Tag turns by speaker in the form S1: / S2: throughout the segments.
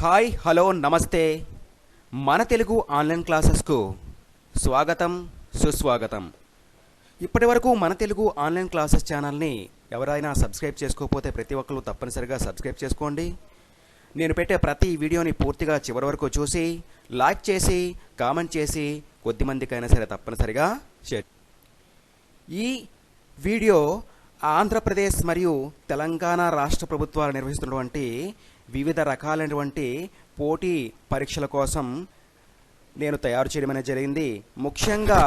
S1: Hi hello నమస్తే. మన Telugu online క్లాసెస్కు స్వాగతం సుస్వాగతం. ఇప్పటి వరకు మన తెలుగు ఆన్లైన్ క్లాసెస్ ఛానల్ని ఎవరైనా సబ్స్క్రైబ్ చేసుకోకపోతే ప్రతి ఒక్కరు తప్పనిసరిగా సబ్స్క్రైబ్ చేసుకోండి. నేను పెట్టే ప్రతి వీడియోని పూర్తిగా చివరి వరకు చూసి లైక్ చేసి కామెంట్ చేసి కొద్ది మందికైనా సరే తప్పనిసరిగా షేర్. ఈ వీడియో ఆంధ్రప్రదేశ్ మరియు తెలంగాణ రాష్ట్ర ప్రభుత్వాలు నిర్వహిస్తున్నటువంటి వివిధ రకాలైనటువంటి పోటీ పరీక్షల కోసం నేను తయారు చేయడం అనేది జరిగింది. ముఖ్యంగా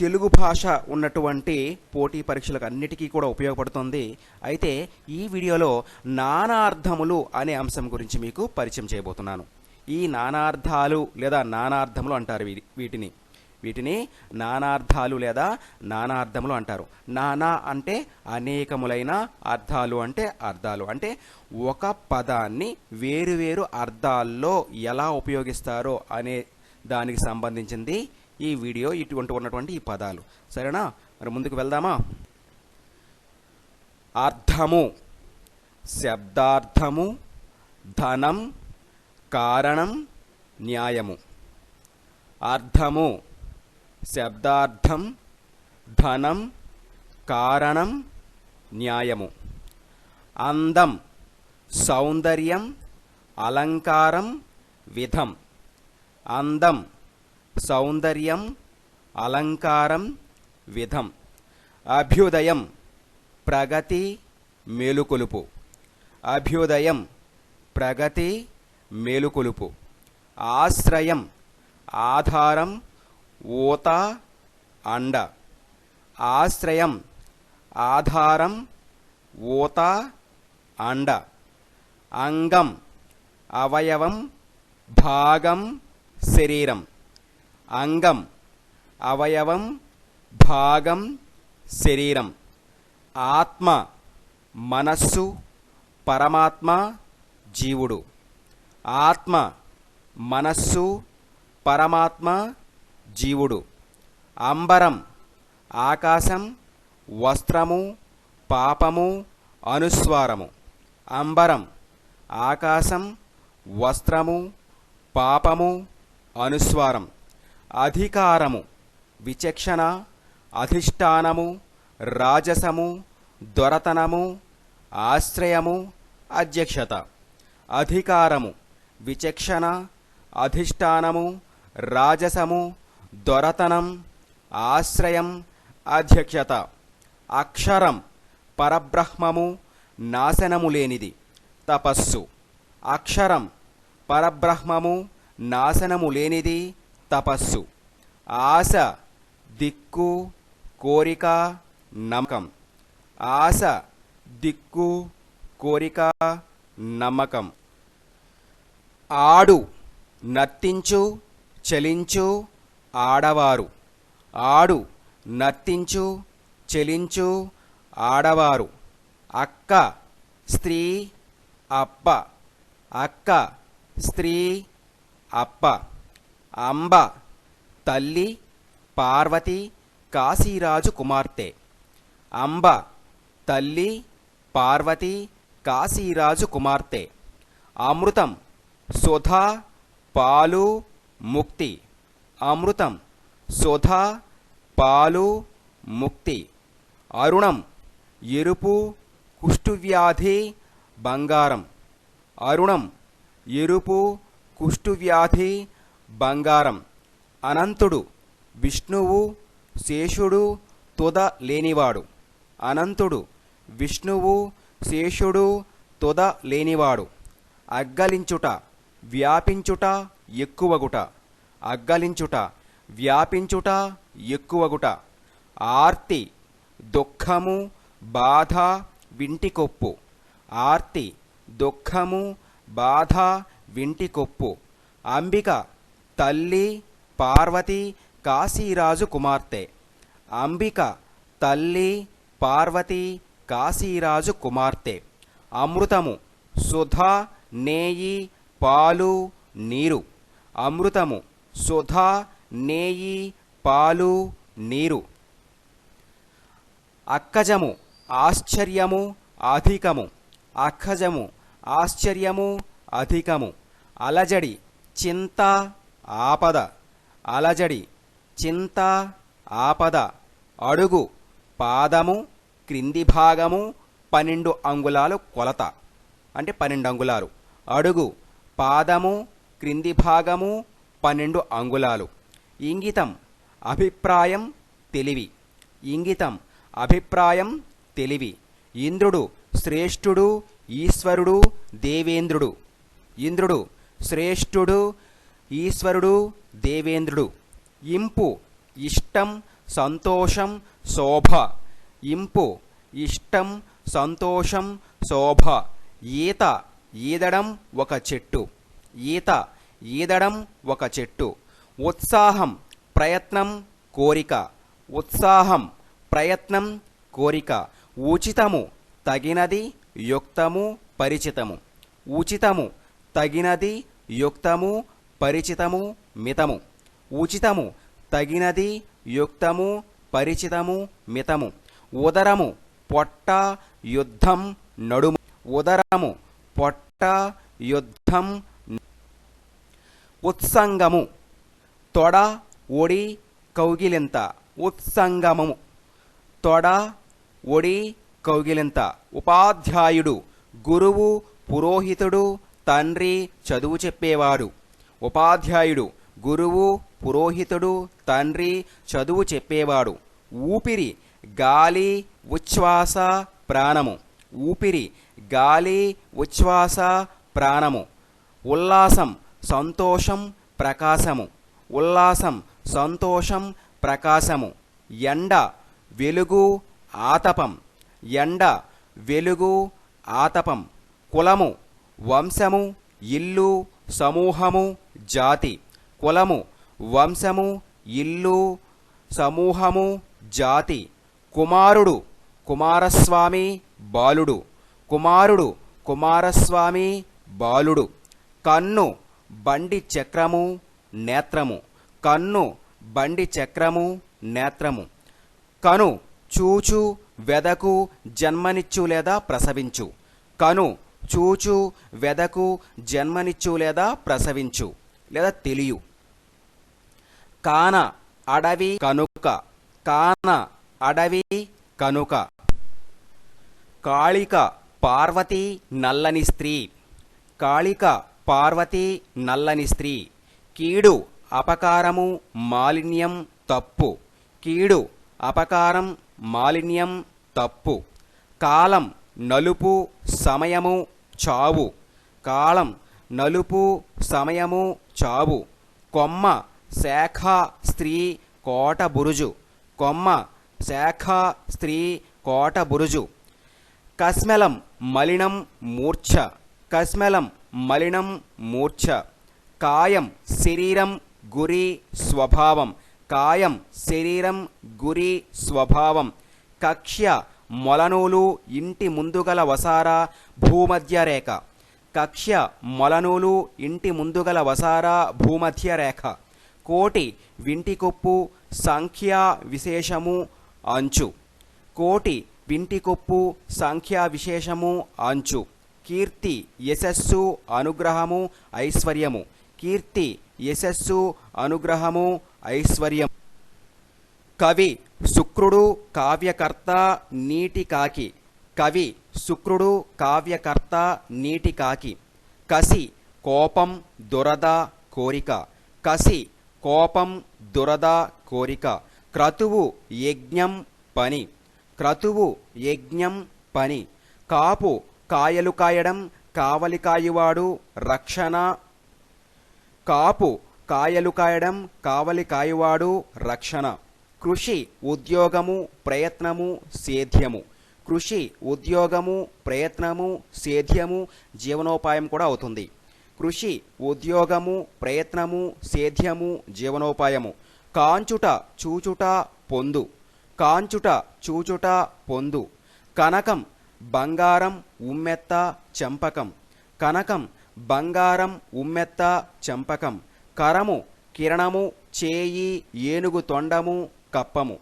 S1: తెలుగు భాష ఉన్నటువంటి పోటీ పరీక్షలకు అన్నిటికీ కూడా ఉపయోగపడుతుంది. అయితే ఈ వీడియోలో నానార్థములు అనే అంశం గురించి మీకు పరిచయం చేయబోతున్నాను. ఈ నానార్థాలు లేదా నానార్థములు అంటారు వీటిని. వీటిని నానార్థాలు లేదా నానార్థములు అంటారు. నానా అంటే అనేకములైన అర్థాలు అంటే అర్థాలు. అంటే ఒక పదాన్ని వేరువేరు అర్థాల్లో ఎలా ఉపయోగిస్తారో అనే దానికి సంబంధించింది ఈ వీడియో ఇటువంటి ఉన్నటువంటి ఈ పదాలు. సరేనా? మరి ముందుకు వెళ్దామా? అర్థము శబ్దార్థము ధనం కారణం న్యాయము. అర్థము శబ్దార్థం ధనం కారణం న్యాయము. అందం సౌందర్యం అలంకారం విధం. అందం సౌందర్యం అలంకారం విధం. అభ్యుదయం ప్రగతి మేలుకొలుపు. అభ్యుదయం ప్రగతి మేలుకొలుపు. ఆశ్రయం ఆధారం ఊత అండ. ఆశ్రయం ఆధారం ఊత అండ. అంగం అవయవం భాగం శరీరం. అంగం అవయవం భాగం శరీరం. ఆత్మ మనస్సు పరమాత్మ జీవుడు. ఆత్మ మనస్సు పరమాత్మ జీవుడు. అంబరం ఆకాశం వస్త్రము పాపము అనుస్వారము. అంబరం ఆకాశం వస్త్రము పాపము అనుస్వారం. అధికారము విచక్షణ అధిష్టానము రాజసము దొరతనము ఆశ్రయము అధ్యక్షత. అధికారము విచక్షణ అధిష్టానము రాజసము దొరతనం ఆశ్రయం అధ్యక్షత అక్షరం పరబ్రహ్మము నాశనము లేనిది తపస్సు. అక్షరం పరబ్రహ్మము నాశనము లేనిది తపస్సు. ఆశ దిక్కు కోరిక నమ్మకం. ఆశ దిక్కు కోరిక నమ్మకం. ఆడు నర్తించు చలించు ఆడవారు. ఆడు నర్తించు చెలించు ఆడవారు. అక్క స్త్రీ అప్ప అక్క స్త్రీ అప్ప అంబ తల్లి పార్వతి కాశీరాజు కుమార్తె. అంబ తల్లి పార్వతి కాశీరాజు కుమార్తె. అమృతం సుధ పాలు ముక్తి. అమృతం సుధ పాలు ముక్తి. అరుణం ఎరుపు కుష్ఠువ్యాధి బంగారం. అరుణం ఎరుపు కుష్ఠువ్యాధి బంగారం. అనంతుడు విష్ణువు శేషుడు తుద లేనివాడు. అనంతుడు విష్ణువు శేషుడు తుద లేనివాడు. అగ్గలించుట వ్యాపించుట ఎక్కువగుట. అగ్గలించుట వ్యాపించుట ఎక్కువగుట. ఆర్తి దుఃఖము బాధ వింటికొప్పు. ఆర్తి దుఃఖము బాధ వింటికొప్పు. అంబిక తల్లి పార్వతి కాశీరాజు కుమార్తె. అంబిక తల్లి పార్వతి కాశీరాజు కుమార్తె. అమృతము సుధా నేయి పాలు నీరు. అమృతము సుధా నేయి పాలు నీరు. అక్కజము ఆశ్చర్యము అధికము. అక్కజము ఆశ్చర్యము అధికము. అలజడి చింత ఆపద. అలజడి చింత ఆపద. అడుగు పాదము క్రింది భాగము పన్నెండు అంగుళాలు కొలత. అంటే పన్నెండు అంగుళాలు. అడుగు పాదము క్రింది భాగము పన్నెండు అంగుళాలు. ఇంగితం అభిప్రాయం తెలివి. ఇంగితం అభిప్రాయం తెలివి. ఇంద్రుడు శ్రేష్ఠుడు ఈశ్వరుడు దేవేంద్రుడు. ఇంద్రుడు శ్రేష్ఠుడు ఈశ్వరుడు దేవేంద్రుడు. ఇంపు ఇష్టం సంతోషం శోభ. ఇంపు ఇష్టం సంతోషం శోభ. ఈత ఈదడం ఒక చెట్టు. ఈత ఈదడం ఒక చెట్టు. ఉత్సాహం ప్రయత్నం కోరిక. ఉత్సాహం ప్రయత్నం కోరిక. ఉచితము తగినది యుక్తము పరిచితము. ఉచితము తగినది యుక్తము పరిచితము మితము. ఉచితము తగినది యుక్తము పరిచితము మితము. ఉదరము పొట్ట యుద్ధం నడుము. ఉదరము పొట్ట యుద్ధం ఉత్సంగము. తొడ ఒడి కౌగిలింత. ఉత్సంగమము. తొడ ఒడి కౌగిలింత. ఉపాధ్యాయుడు గురువు పురోహితుడు తండ్రి చదువు చెప్పేవాడు. ఉపాధ్యాయుడు గురువు పురోహితుడు తండ్రి చదువు చెప్పేవాడు. ఊపిరి గాలి ఉచ్ఛ్వాస ప్రాణము. ఊపిరి గాలి ఉచ్ఛ్వాస ప్రాణము. ఉల్లాసం సంతోషం ప్రకాశము ఉల్లాసం సంతోషం ప్రకాశము. ఎండ వెలుగు ఆతపం ఎండ వెలుగు ఆతపం. కులము వంశము ఇల్లు సమూహము జాతి. కులము వంశము ఇల్లు సమూహము జాతి. కుమారుడు కుమారస్వామి బాలుడు. కుమారుడు కుమారస్వామి బాలుడు. కన్ను బండి చక్రము నేత్రము. కన్ను బండి చక్రము నేత్రము. కను చూచు వెదకు జన్మనిచ్చు లేదా ప్రసవించు. కను చూచు వెదకు జన్మనిచ్చు లేదా ప్రసవించు లేదా తెలియు. కాన అడవి కనుక. కాన అడవి కనుక. కాళిక పార్వతి నల్లని స్త్రీ. కాళిక పార్వతి నల్లని స్త్రీ. కీడు అపకారము మాలిన్యం తప్పు. కీడు అపకారం మాలిన్యం తప్పు. కాలం నలుపు సమయము చావు. కాలం నలుపు సమయము చావు. కొమ్మ శాఖ స్త్రీ కోట బురుజు. కొమ్మ శాఖ స్త్రీ కోట బురుజు. కస్మెలం మలినం మూర్ఛ. కస్మెలం మలినం మూర్ఛ. కాయం శరీరం గురి స్వభావం. కాయం శరీరం గురి స్వభావం. కక్ష్య మొలనూలు ఇంటి ముందుగల వసార భూమధ్య రేఖ కక్ష్య మొలనూలు ఇంటి ముందుగల వసార భూమధ్య రేఖ కోటి వింటికొప్పు సంఖ్యా విశేషము అంచు. కోటి వింటికొప్పు సంఖ్యా విశేషము అంచు. కీర్తి యశస్సు అనుగ్రహము ఐశ్వర్యము. కీర్తి యశస్సు అనుగ్రహము ఐశ్వర్యం కవి శుక్రుడు కావ్యకర్త నీటి కాకి. కవి శుక్రుడు కావ్యకర్త నీటి కాకి. కసి కోపం దురద కోరిక. కసి కోపం దురద కోరిక. క్రతువు యజ్ఞం పని. క్రతువు యజ్ఞం పని. కాపు కాయలు కాయడం కావలి కాయువాడు రక్షణ. కాపు కాయలు కాయడం కావలి కాయువాడు రక్షణ. కృషి ఉద్యోగము ప్రయత్నము సేధ్యము కృషి ఉద్యోగము ప్రయత్నము సేధ్యము జీవనోపాయం కూడా అవుతుంది. కృషి ఉద్యోగము ప్రయత్నము సేధ్యము జీవనోపాయము. కాంచుట చూచుట పొందు. కాంచుట చూచుట పొందు. కనకం బంగారం ఉమ్మెత్త చంపకం. కనకం బంగారం ఉమ్మెత్త చంపకం. కరము కిరణము చేయి ఏనుగు తొండము కప్పము.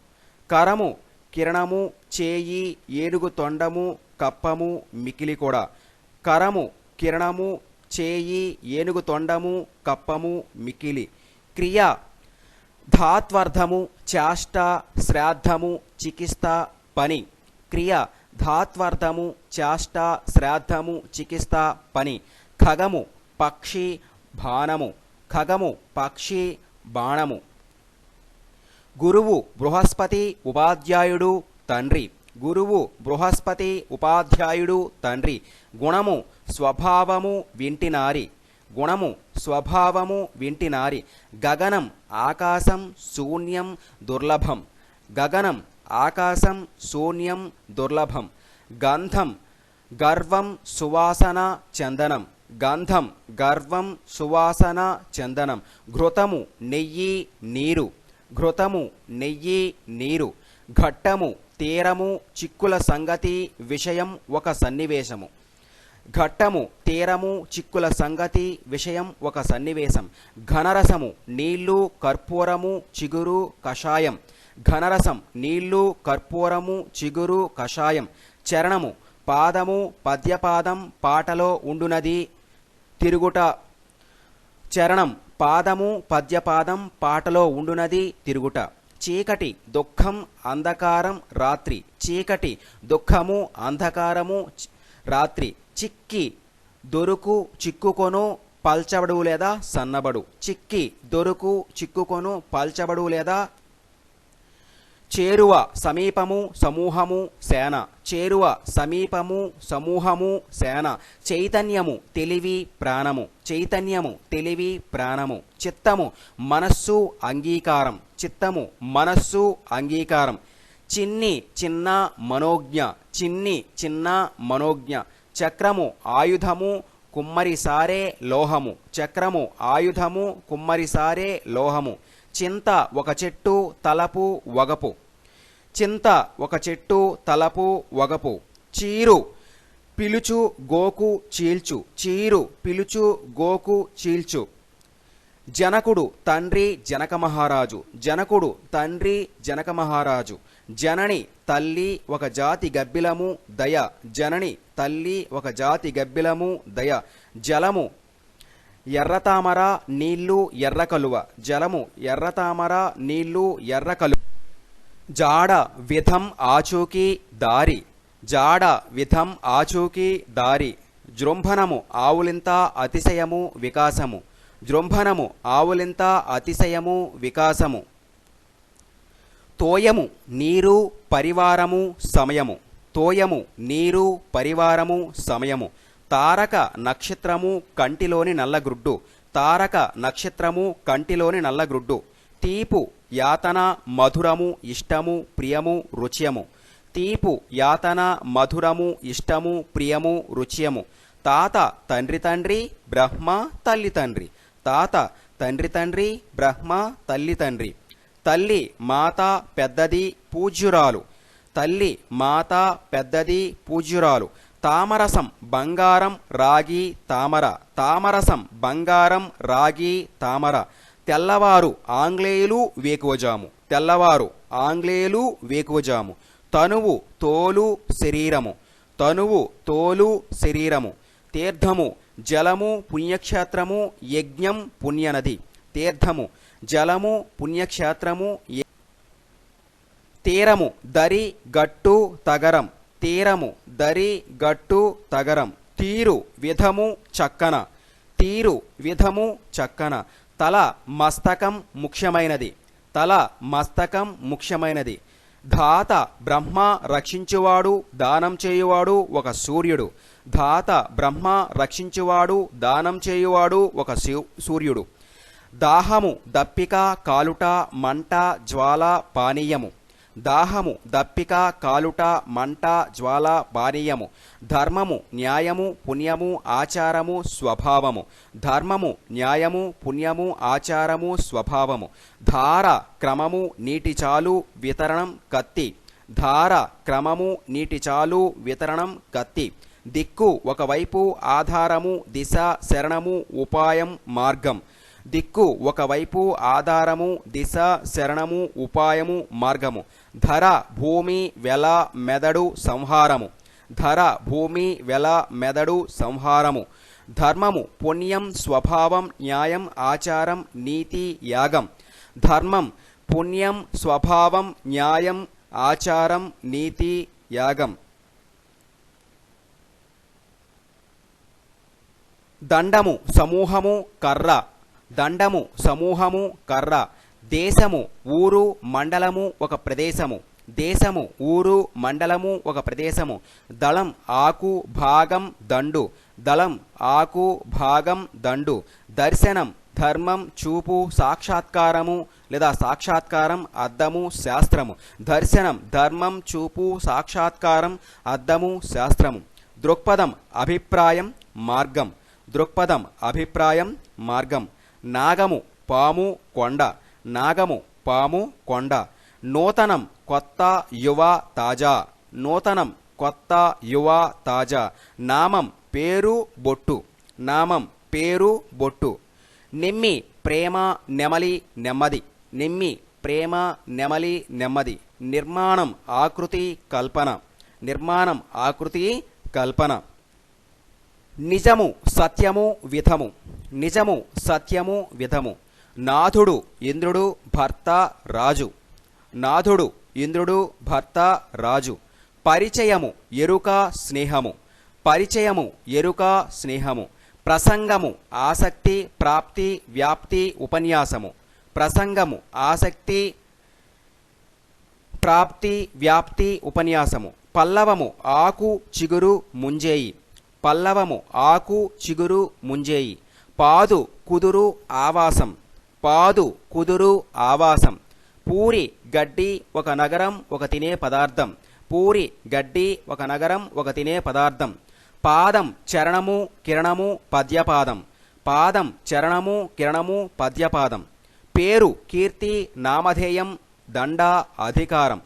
S1: కరము కిరణము చేయి ఏనుగు తొండము కప్పము మికిలి కూడా. కరము కిరణము చేయి ఏనుగు తొండము కప్పము మికిలి. క్రియ ధాత్వర్థము చేష్ట శ్రాద్ధము చికిత్స పని. క్రియ ధాత్వార్థము చేష్ట శ్రాద్ధము చికిత్స పని. ఖగము పక్షి బాణము. ఖగము పక్షి బాణము. గురువు బృహస్పతి ఉపాధ్యాయుడు తండ్రి. గురువు బృహస్పతి ఉపాధ్యాయుడు తండ్రి. గుణము స్వభావము వింటినారి గుణము స్వభావము వింటినారి గగనం ఆకాశం శూన్యం దుర్లభం. గగనం ఆకాశం శూన్యం దుర్లభం. గంధం గర్వం సువాసన చందనం. గంధం గర్వం సువాసన చందనం. ఘృతము నెయ్యి నీరు. ఘృతము నెయ్యి నీరు. ఘట్టము తీరము చిక్కుల సంగతి విషయం ఒక సన్నివేశము. ఘట్టము తీరము చిక్కుల సంగతి విషయం ఒక సన్నివేశం. ఘనరసము నీళ్ళు కర్పూరము చిగురు కషాయం. ఘనరసం నీళ్ళు కర్పూరము చిగురు కషాయం చరణము పాదము పద్యపాదం పాటలో ఉండునది. తిరుగుట చరణం పాదము పద్యపాదం పాటలో ఉండునది. తిరుగుట చీకటి దుఃఖం అంధకారం రాత్రి. చీకటి దుఃఖము అంధకారము రాత్రి. చిక్కి దొరుకు చిక్కుకొను పల్చబడు లేదా సన్నబడు. చిక్కి దొరుకు చిక్కుకొను పల్చబడు లేదా చేరువ సమీపము సమూహము సేన. చేరువ సమీపము సమూహము సేన. చైతన్యము తెలివి ప్రాణము. చైతన్యము తెలివి ప్రాణము. చిత్తము మనస్సు అంగీకారం. చిత్తము మనస్సు అంగీకారం. చిన్ని చిన్న మనోజ్ఞ. చిన్ని చిన్న మనోజ్ఞ. చక్రము ఆయుధము కుమ్మరిసారే లోహము. చక్రము ఆయుధము కుమ్మరిసారే లోహము. చింత ఒక చెట్టు తలపు వగపు. చింత ఒక చెట్టు తలపు వగపు. చీరు పిలుచు గోకు చీల్చు. చీరు పిలుచు గోకు చీల్చు. జనకుడు తండ్రి జనక మహారాజు జనకుడు తండ్రి జనక మహారాజు జనని తల్లి ఒక జాతి గబ్బిలము దయ. జనని తల్లి ఒక జాతి గబ్బిలము దయ. జలము ఎర్రతామర నీళ్ళు ఎర్రకలువ. జలము ఎర్రతామర నీళ్ళు ఎర్రకలువ. జాడ విధం ఆచూకీ దారి జాడ విధం ఆచూకీ దారి జృంభణము ఆవులింత అతిశయము వికాసము జృంభణము ఆవులింత అతిశయము వికాసము. తోయము నీరు పరివారము సమయము తోయము నీరు పరివారము సమయము తారక నక్షత్రము కంటిలోని నల్లగ్రుడ్డు తారక నక్షత్రము కంటిలోని నల్లగ్రుడ్డు తీపు యాతన మధురము ఇష్టము ప్రియము రుచ్యము. తీపు యాతన మధురము ఇష్టము ప్రియము రుచ్యము. తాత తండ్రి తండ్రి బ్రహ్మ తల్లి తండ్రి. తాత తండ్రి తండ్రి బ్రహ్మ తల్లి తండ్రి. తల్లి మాత పెద్దది పూజ్యురాలు. తల్లి మాత పెద్దది పూజ్యురాలు. తామరసం బంగారం రాగి తామర. తామరసం బంగారం రాగి తామర. తెల్లవారు ఆంగ్లేయులు వేకువజాము. తెల్లవారు ఆంగ్లేయులు వేకువజాము. తనువు తోలు శరీరము. తనువు తోలు శరీరము. తీర్థము జలము పుణ్యక్షేత్రము యజ్ఞం పుణ్యనది. తీర్థము జలము పుణ్యక్షేత్రము తీరము దరి గట్టు తగరం. తీరము దరి గట్టు తగరం. తీరు విధము చక్కన. తీరు విధము చక్కన. తల మస్తకం ముఖ్యమైనది. తల మస్తకం ముఖ్యమైనది. ధాత బ్రహ్మ రక్షించువాడు దానం చేయువాడు ఒక సూర్యుడు. ధాత బ్రహ్మ రక్షించువాడు దానం చేయువాడు ఒక సూర్యుడు. దాహము దప్పిక కాలుట మంట జ్వాల పానీయము. దాహము దప్పిక కాలుట మంట జ్వాల బానీయము ధర్మము న్యాయము పుణ్యము ఆచారము స్వభావము. ధర్మము న్యాయము పుణ్యము ఆచారము స్వభావము. ధార క్రమము నీటి చాలు వితరణం కత్తి. ధార క్రమము నీటి చాలు వితరణం కత్తి. దిక్కు ఒకవైపు ఆధారము దిశ శరణము ఉపాయం మార్గం. దిక్కు ఒకవైపు ఆధారము దిశ శరణము ఉపాయము మార్గము. ధర భూమి వెల మెదడు సంహారము. ధర భూమి వెల మెదడు సంహారము. ధర్మము పుణ్యం స్వభావం న్యాయం ఆచారం నీతి యాగం. ధర్మం పుణ్యం స్వభావం న్యాయం ఆచారం నీతి యాగం. దండము సమూహము కర్ర. దండము సమూహము కర్ర. దేశము ఊరు మండలము ఒక ప్రదేశము. దేశము ఊరు మండలము ఒక ప్రదేశము. దళం ఆకు భాగం దండు. దళం ఆకు భాగం దండు. దర్శనం ధర్మం చూపు సాక్షాత్కారము లేదా సాక్షాత్కారం అద్దము శాస్త్రము. దర్శనం ధర్మం చూపు సాక్షాత్కారం అద్దము శాస్త్రము. దృక్పథం అభిప్రాయం మార్గం. దృక్పథం అభిప్రాయం మార్గం. నాగము పాము కొండ. నాగము పాము కొండ. నూతనం కొత్త యువ తాజా. నూతనం కొత్త యువ తాజా. నామం పేరు బొట్టు. నామం పేరు బొట్టు. నిమ్మి ప్రేమ నెమలి నెమ్మది. నిమ్మి ప్రేమ నెమలి నెమ్మది. నిర్మాణం ఆకృతి కల్పన. నిర్మాణం ఆకృతి కల్పన. నిజము సత్యము విధము. నిజము సత్యము విధము. నాథుడు ఇంద్రుడు భర్త రాజు. నాథుడు ఇంద్రుడు భర్త రాజు. పరిచయము ఎరుక స్నేహము. పరిచయము ఎరుక స్నేహము. ప్రసంగము ఆసక్తి ప్రాప్తి వ్యాప్తి ఉపన్యాసము. ప్రసంగము ఆసక్తి ప్రాప్తి వ్యాప్తి ఉపన్యాసము. పల్లవము ఆకు చిగురు ముంజేయి. పల్లవము ఆకు చిగురు ముంజేయి. పాదు కుదురు ఆవాసం. పాదు కుదురు ఆవాసం. పూరి గడ్డి ఒక నగరం ఒక తినే పదార్థం. పూరి గడ్డి ఒక నగరం ఒక తినే పదార్థం. పాదం చరణము కిరణము పద్యపాదం. పాదం చరణము కిరణము పద్యపాదం. పేరు కీర్తి నామధేయం దండ అధికారం.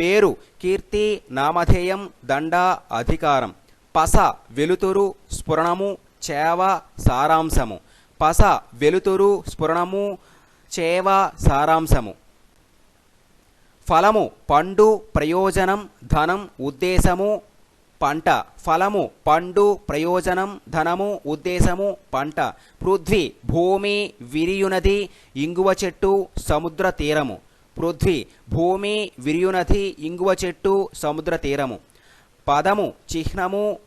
S1: పేరు కీర్తి నామధేయం దండ అధికారం. పస వెలుతురు స్ఫురణము చేవ సారాంశము. పస వెలుతురు స్ఫురణము చేవ సారాంశము. ఫలము పండు ప్రయోజనం ధనం ఉద్దేశము పంట. ఫలము పండు ప్రయోజనం ధనము ఉద్దేశము పంట. పృథ్వీ భూమి విరియునది ఇంగువ చెట్టు సముద్ర తీరము. పృథ్వీ భూమి విరియునది ఇంగువ చెట్టు సముద్ర తీరము. పదము చిహ్నము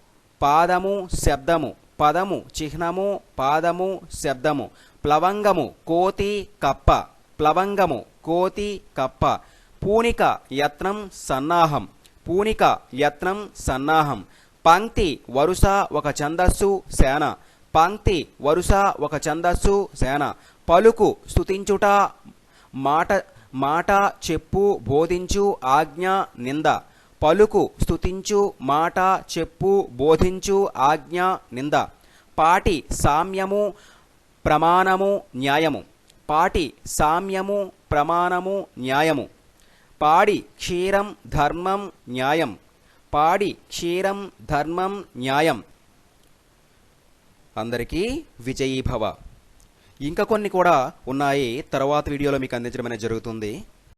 S1: పాదము శబ్దము. పదము చిహ్నము పాదము శబ్దము. ప్లవంగము కోతి కప్ప. ప్లవంగము కోతి కప్ప. పూనిక యత్నం సన్నాహం. పూనిక యత్నం సన్నాహం. పంక్తి వరుస ఒక ఛందస్సు సేన. పంక్తి వరుస ఒక ఛందస్సు సేన. పలుకు స్తుతించుట మాట మాట చెప్పు బోధించు ఆజ్ఞ నింద. పలుకు స్తుతించు మాట చెప్పు బోధించు ఆజ్ఞ నింద. పాటి సామ్యము ప్రమాణము న్యాయము. పాటి సామ్యము ప్రమాణము న్యాయము. పాడి క్షీరం ధర్మం న్యాయం. పాడి క్షీరం ధర్మం న్యాయం. అందరికీ విజయీభవ. ఇంకా కొన్ని కూడా ఉన్నాయి తర్వాత వీడియోలో మీకు అందించడం అనేది జరుగుతుంది.